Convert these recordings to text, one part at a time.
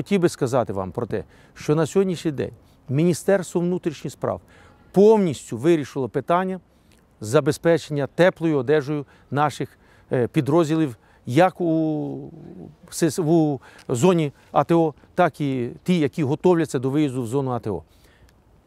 хотів би сказати вам про те, що на сьогоднішній день Міністерство внутрішніх справ повністю вирішило питання забезпечення теплою одежею наших е, підрозділів як у, у зоні АТО, так і ті, які готовляться до виїзду в зону АТО.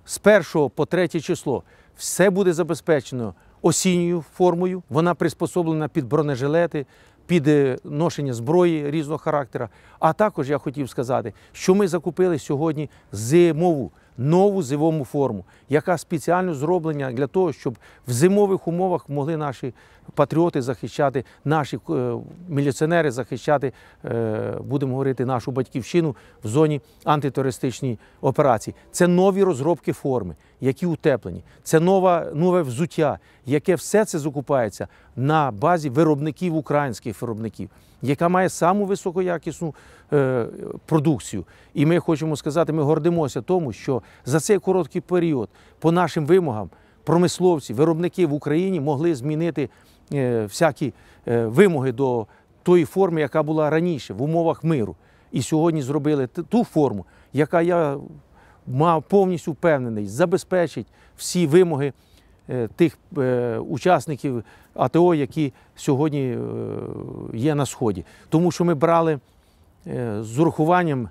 З 1 по 3 число все буде забезпечено осінньою формою. Вона приспособлена під бронежилети, під ношення зброї різного характера. А також я хотів сказати, що ми закупили сьогодні зимову. Нову зимову форму, яка спеціально зроблена для того, щоб в зимових умовах могли наші патріоти захищати, наші е, міліціонери захищати, е, будемо говорити, нашу батьківщину в зоні антитерористичної операції. Це нові розробки форми, які утеплені. Це нова, нове взуття, яке все це закупається на базі виробників українських виробників, яка має саму високоякісну е, продукцію. І ми хочемо сказати, ми гордимося тому, що за цей короткий період, по нашим вимогам, промисловці, виробники в Україні могли змінити е, всякі е, вимоги до тої форми, яка була раніше в умовах миру. І сьогодні зробили ту форму, яка я мав повністю впевнений, забезпечить всі вимоги е, тих учасників АТО, які сьогодні є на сході. Тому що ми брали з урахуванням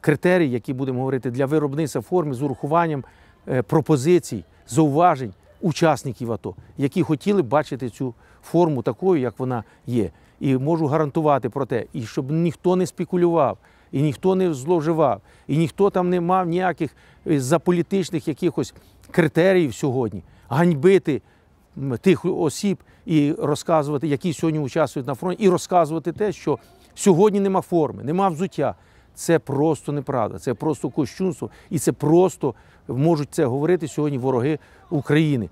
критерій, які будемо говорити для виробництва форми, з урахуванням пропозицій, зауважень учасників АТО, які хотіли бачити цю форму такою, як вона є. І можу гарантувати про те, і щоб ніхто не спекулював, і ніхто не зловживав, і ніхто там не мав ніяких е, за політичних якихось критеріїв сьогодні ганьбити тих осіб і розказувати, які сьогодні участвують на фронті, і розказувати те, що сьогодні нема форми, нема взуття. Це просто неправда, це просто кощунство, і це просто можуть це говорити сьогодні вороги України.